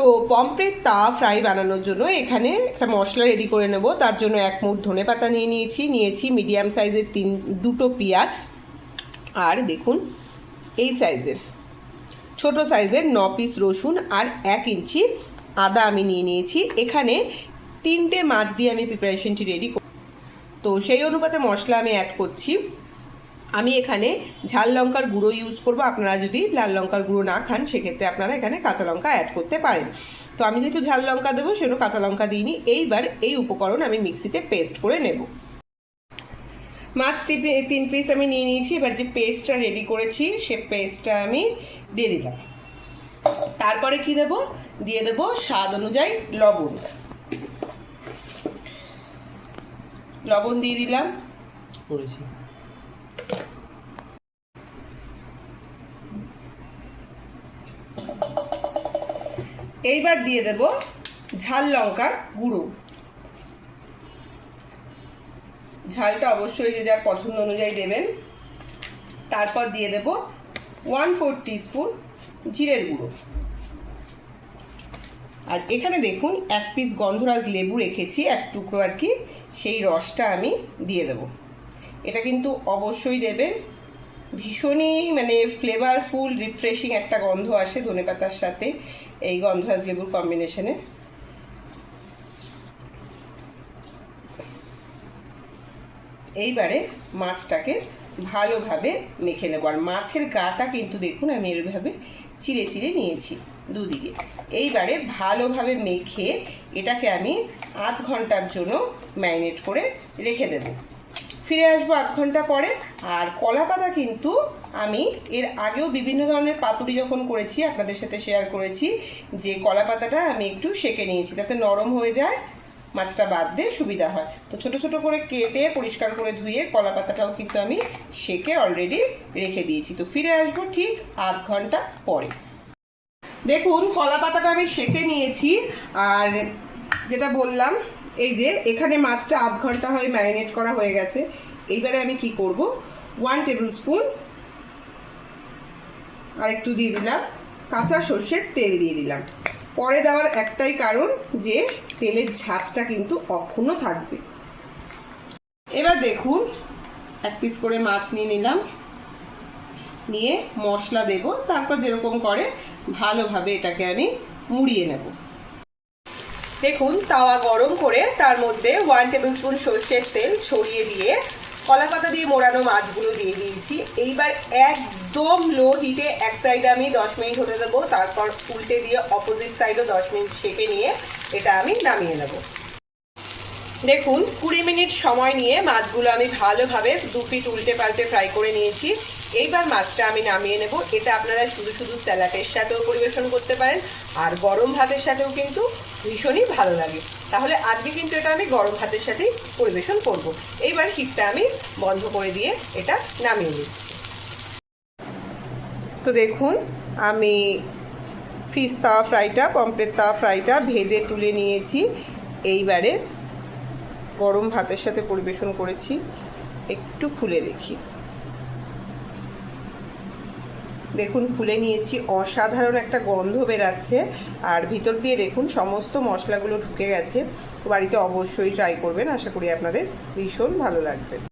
তো পমফ্রেট তা ফ্রাই বানানোর জন্য এখানে একটা মশলা রেডি করে নেব। তার জন্য এক মুঠ ধনে পাতা নিয়ে নিয়েছি। নিয়েছি মিডিয়াম সাইজের তিন, দুটো পেঁয়াজ। আর দেখুন, এই সাইজের ছোট সাইজের ন পিস রসুন আর এক ইঞ্চি আদা আমি নিয়ে নিয়েছি। এখানে তিনটে মাছ দিয়ে আমি প্রিপারেশনটি রেডি তো সেই অনুপাতে মশলা আমি অ্যাড করছি। আমি এখানে ঝাল লঙ্কার গুঁড়ো ইউজ করব। আপনারা যদি লাল লঙ্কার গুঁড়ো না খান, সেক্ষেত্রে আপনারা এখানে কাঁচা লঙ্কা অ্যাড করতে পারেন। তো আমি যেহেতু ঝাল লঙ্কা দেবো, সেজন্য কাঁচা লঙ্কা দিইনি। এইবার এই উপকরণ আমি মিক্সিতে পেস্ট করে নেব। মাছ তিন- তিন পিস আমি নিয়ে নিয়েছি। এবার যে পেস্টটা রেডি করেছি, সে পেস্টটা আমি দিয়ে দিলাম। তারপরে কি দেব? দিয়ে দেব স্বাদ অনুযায়ী লবণ। লবণ দিয়ে দিলাম। করেছি। এইবার দিয়ে দেব ঝাল লঙ্কার গুঁড়ো। ঝালটা অবশ্যই যে যার পছন্দ অনুযায়ী দেবেন। তারপর দিয়ে দেব ওয়ান ফোর স্পুন জিরের গুঁড়ো। আর এখানে দেখুন, এক পিস গন্ধরাজ লেবু রেখেছি, এক টুকরো আর কি। সেই রসটা আমি দিয়ে দেব। এটা কিন্তু অবশ্যই দেবেন ভীষণই মানে ফ্লেভারফুল রিফ্রেশিং একটা গন্ধ আসে ধনেপাতার সাথে এই গন্ধরাজ লেবুর কম্বিনেশনে এইবারে মাছটাকে ভালোভাবে মেখে নেব। আর মাছের গাটা কিন্তু দেখুন আমি এরভাবে চিড়ে চিড়ে নিয়েছি দুদিকে। এইবারে ভালোভাবে মেখে এটাকে আমি আধ ঘণ্টার জন্য ম্যারিনেট করে রেখে দেব। ফিরে আসব আধ ঘণ্টা পরে। আর কলা পাতা কিন্তু আমি এর আগেও বিভিন্ন ধরনের পাতুরি যখন করেছি, আপনাদের সাথে শেয়ার করেছি, যে কলা পাতাটা আমি একটু সেকে নিয়েছি যাতে নরম হয়ে যায়, মাছটা বাদ দিয়ে সুবিধা হয়। তো ছোট ছোট করে কেটে, পরিষ্কার করে ধুয়ে কলা পাতাটাও কিন্তু আমি সেকে অলরেডি রেখে দিয়েছি। তো ফিরে আসব ঠিক আধ ঘণ্টা পরে। দেখুন কলা পাতাটা আমি সেকে নিয়েছি, আর যেটা বললাম এই যে, এখানে মাছটা আধ ঘণ্টা হয়ে ম্যারিনেট করা হয়ে গেছে। এইবারে আমি কি করব? ওয়ান টেবিল স্পুন আর একটু দিয়ে দিলাম। কাঁচা সর্ষের তেল দিয়ে দিলাম। পরে দেওয়ার একটাই কারণ যে, তেলের ঝাঁজটা কিন্তু অক্ষুণ্ণ থাকবে। এবার দেখুন, এক পিস করে মাছ নিয়ে নিলাম। নিয়ে মশলা দেব। তারপর যেরকম করে ভালোভাবে এটাকে আমি মুড়িয়ে নেব। দেখুন, তাওয়া গরম করে তার মধ্যে ওয়ান টেবিল স্পুন সর্ষের তেল ছড়িয়ে দিয়ে কলা পাতা দিয়ে মোড়ানো মাছগুলো দিয়ে দিয়েছি। এইবার একদম লো হিটে এক সাইডে আমি দশ মিনিট হতে দেবো, তারপর উল্টে দিয়ে অপোজিট সাইডও দশ মিনিট সেকে নিয়ে এটা আমি নামিয়ে নেব। দেখুন, কুড়ি মিনিট সময় নিয়ে মাছগুলো আমি ভালোভাবে দু পিট উল্টে পাল্টে ফ্রাই করে নিয়েছি। এইবার মাছটা আমি নামিয়ে নেব। এটা আপনারা শুধু শুধু স্যালাডের সাথেও পরিবেশন করতে পারেন, আর গরম ভাতের সাথেও কিন্তু ভীষণই ভালো লাগে। তাহলে আজকে কিন্তু এটা আমি গরম ভাতের সাথেই পরিবেশন করব। এইবার হিটটা আমি বন্ধ করে দিয়ে এটা নামিয়ে নিচ্ছি। তো দেখুন, আমি ফিস তাওয়া ফ্রাইটা পম্পলেট তাওয়া ফ্রাইটা ভেজে তুলে নিয়েছি। এইবারে গরম ভাতের সাথে পরিবেশন করেছি। একটু খুলে দেখি। দেখুন খুলে নিয়েছি। অসাধারণ একটা গন্ধ বেরাচ্ছে। আর ভিতর দিয়ে দেখুন, সমস্ত মশলাগুলো ঢুকে গেছে। বাড়িতে অবশ্যই ট্রাই করবেন। আশা করি আপনাদের ভীষণ ভালো লাগবে।